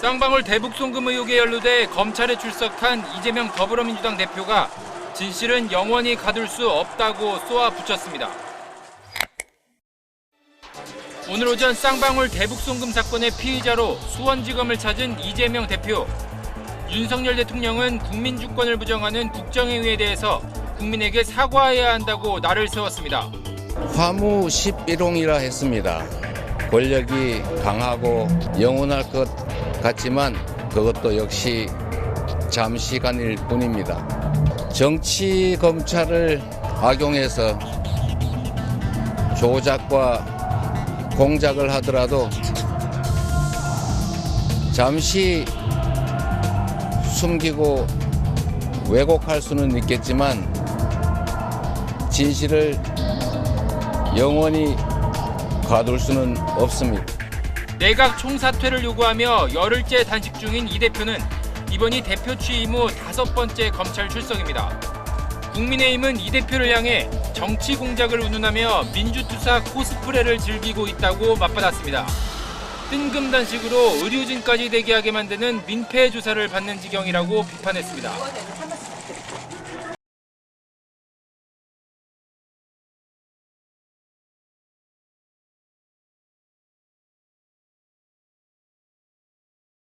쌍방울 대북 송금 의혹에 연루돼 검찰에 출석한 이재명 더불어민주당 대표가 진실은 영원히 가둘 수 없다고 쏘아 붙였습니다. 오늘 오전 쌍방울 대북 송금 사건의 피의자로 수원지검을 찾은 이재명 대표. 윤석열 대통령은 국민 주권을 부정하는 국정행위에 대해서 국민에게 사과해야 한다고 날을 세웠습니다. 화무 11홍이라 했습니다. 권력이 강하고 영원할 것 같지만 그것도 역시 잠시간일 뿐입니다. 정치 검찰을 악용해서 조작과 공작을 하더라도 잠시 숨기고 왜곡할 수는 있겠지만 진실을 영원히 가둘 수는 없습니다. 내각 총사퇴를 요구하며 열흘째 단식 중인 이 대표는 이번이 대표 취임 후 다섯 번째 검찰 출석입니다. 국민의힘은 이 대표를 향해 정치 공작을 운운하며 민주투사 코스프레를 즐기고 있다고 맞받았습니다. 뜬금 단식으로 의료진까지 대기하게 만드는 민폐 조사를 받는 지경이라고 비판했습니다.